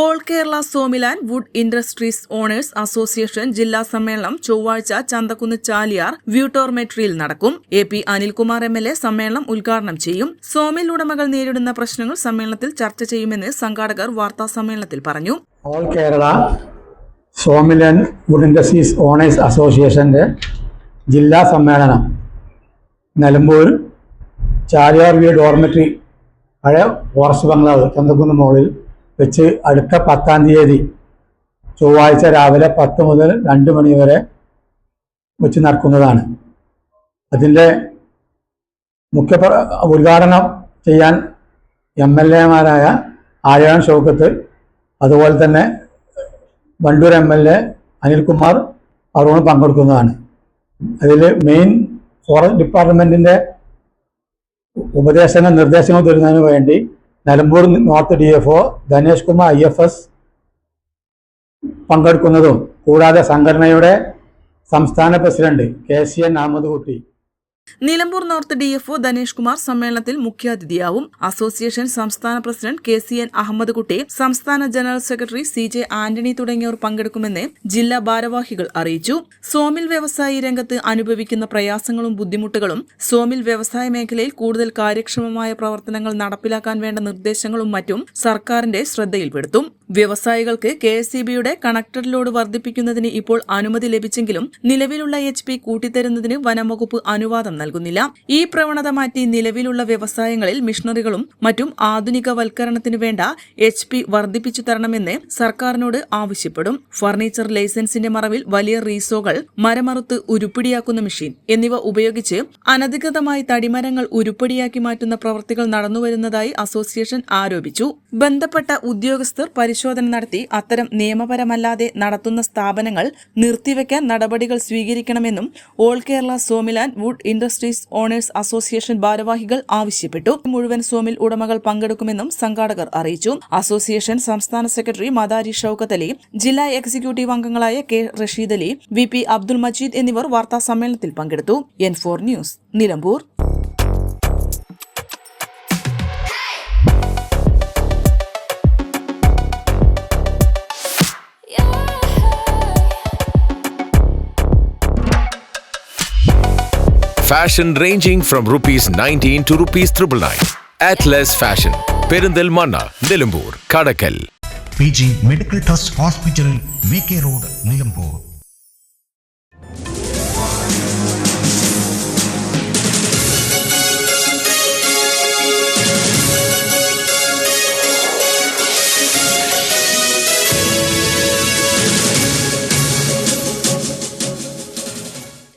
all Kerala sawmill and wood industries owners association ജില്ലാ സമ്മേളനം ചൊവ്വാഴ്ച ചന്തക്കുന്ന് ചാലിയാർ വ്യൂട്ടോർമെട്രിയിൽ നടക്കും. A P Anilkumar M L A സമ്മേളനം ഉദ്ഘാടനം ചെയ്യും. സോമിൽ ഉടമകൾ നേരിടുന്ന പ്രശ്നങ്ങൾ സമ്മേളനത്തിൽ ചർച്ച ചെയ്യുമെന്ന് സംഘാടകർ വാർത്താ സമ്മേളനത്തിൽ പറഞ്ഞു. All Kerala sawmillers wood industries owners അസോസിയേഷന്റെ ജില്ലാ സമ്മേളനം നിലമ്പൂർ ചാലിയാർ വ്യൂ ഡോർമെട്രി പഴയ ഫോറസ്റ്റ് ബംഗ്ലാവ് ചന്തക്കുന്ന് മുകളിൽ വെച്ച് അടുത്ത പത്താം തീയതി ചൊവ്വാഴ്ച രാവിലെ പത്ത് മുതൽ രണ്ട് മണി വരെ വെച്ച് നടക്കുന്നതാണ്. അതിന്റെ മുഖ്യ ഉദ്ഘാടനം ചെയ്യാൻ എം എൽ എമാരായ ആര്യാൻ ഷൗക്കത്ത് അതുപോലെ തന്നെ Wandoor M L A Anilkumar Arun പങ്കെടുക്കുന്നതാണ്. അതിൽ മെയിൻ ഫോറസ്റ്റ് ഡിപ്പാർട്ട്മെന്റിന്റെ ഉപദേശങ്ങൾ നിർദ്ദേശങ്ങൾ തരുന്നതിന് വേണ്ടി Nilambur north D F O Dhanesh Kumar I F S പങ്കെടുക്കുന്നതും കൂടാതെ സംഘടനയുടെ സംസ്ഥാന president K C N Ahammed Kutty Nilambur north D F O Dhanesh Kumar സമ്മേളനത്തിൽ മുഖ്യാതിഥിയാവും. അസോസിയേഷൻ സംസ്ഥാന president K C N Ahammed Kutty സംസ്ഥാന general secretary C J Antony തുടങ്ങിയവർ പങ്കെടുക്കുമെന്ന് ജില്ലാ ഭാരവാഹികൾ അറിയിച്ചു. സോമിൽ വ്യവസായ രംഗത്ത് അനുഭവിക്കുന്ന പ്രയാസങ്ങളും ബുദ്ധിമുട്ടുകളും സോമിൽ വ്യവസായ മേഖലയിൽ കൂടുതൽ കാര്യക്ഷമമായ പ്രവർത്തനങ്ങൾ നടപ്പിലാക്കാൻ വേണ്ട നിർദ്ദേശങ്ങളും മറ്റും സർക്കാരിന്റെ ശ്രദ്ധയിൽപ്പെടുത്തും. വ്യവസായികൾക്ക് കെ എസ് സി ബിയുടെ കണക്ടഡ് ലോഡ് വർദ്ധിപ്പിക്കുന്നതിന് ഇപ്പോൾ അനുമതി ലഭിച്ചെങ്കിലും നിലവിലുള്ള എച്ച് പി കൂട്ടിത്തരുന്നതിന് വനംവകുപ്പ് അനുവാദം നൽകുന്നില്ല. ഈ പ്രവണത മാറ്റി നിലവിലുള്ള വ്യവസായങ്ങളിൽ മിഷണറികളും മറ്റും ആധുനികവൽക്കരണത്തിന് വേണ്ട എച്ച് പി വർദ്ധിപ്പിച്ചു തരണമെന്ന് സർക്കാരിനോട് ആവശ്യപ്പെടും. ഫർണിച്ചർ ലൈസൻസിന്റെ മറവിൽ വലിയ റീസോകൾ മരമറുത്ത് ഉരുപ്പിടിയാക്കുന്ന മെഷീൻ എന്നിവ ഉപയോഗിച്ച് അനധികൃതമായി തടിമരങ്ങൾ ഉരുപ്പടിയാക്കി മാറ്റുന്ന പ്രവൃത്തികൾ നടന്നുവരുന്നതായി അസോസിയേഷൻ ആരോപിച്ചു. ബന്ധപ്പെട്ട ഉദ്യോഗസ്ഥർ പരിശോധന നടത്തി അത്തരം നിയമപരമല്ലാതെ നടത്തുന്ന സ്ഥാപനങ്ങൾ നിർത്തിവെക്കാൻ നടപടികൾ സ്വീകരിക്കണമെന്നും all Kerala sawmill wood industries owners association ഭാരവാഹികൾ ആവശ്യപ്പെട്ടു. മുഴുവൻ സോമിൽ ഉടമകൾ പങ്കെടുക്കുമെന്നും സംഘാടകർ അറിയിച്ചു. അസോസിയേഷൻ സംസ്ഥാന സെക്രട്ടറി മദാരി ഷൌക്കത്ത് അലി ജില്ലാ എക്സിക്യൂട്ടീവ് അംഗങ്ങളായ K Rasheed Ali V P Abdul Majeed എന്നിവർ വാർത്താ സമ്മേളനത്തിൽ പങ്കെടുത്തു. N four news Nilambur. Fashion ranging from rupees 19 to rupees 999. Atlas Fashion. Perinthalmanna Nilambur Kadakkal P G medical trust hospital V K road Nilambur